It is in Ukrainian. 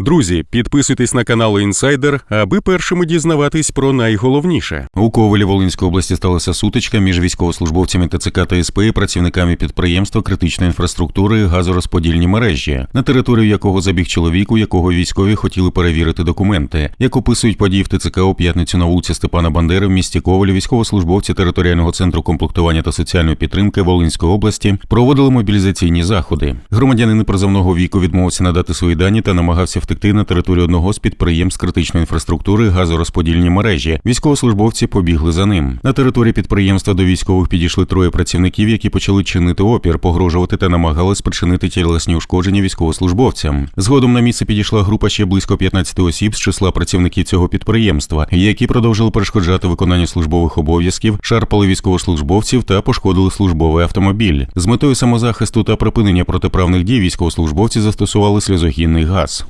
Друзі, підписуйтесь на канал Інсайдер, аби першими дізнаватись про найголовніше. У Ковелі Волинської області сталася сутичка між військовослужбовцями ТЦК та СП працівниками підприємства критичної інфраструктури газорозподільні мережі, на територію якого забіг чоловік, у якого військові хотіли перевірити документи. Як описують події в ТЦК у п'ятницю на вулиці Степана Бандери в місті Ковелі, військовослужбовці територіального центру комплектування та соціальної підтримки Волинської області проводили мобілізаційні заходи. Громадянин призовного віку відмовився надати свої дані та намагався втекти на територію одного з підприємств критичної інфраструктури газорозподільні мережі. Військовослужбовці побігли за ним. На території підприємства до військових підійшли троє працівників, які почали чинити опір, погрожувати та намагались спричинити тілесні ушкодження військовослужбовцям. Згодом на місце підійшла група ще близько 15 осіб з числа працівників цього підприємства, які продовжили перешкоджати виконанню службових обов'язків, шарпали військовослужбовців та пошкодили службовий автомобіль. З метою самозахисту та припинення протиправних дій військовослужбовці застосували сльозогінний газ.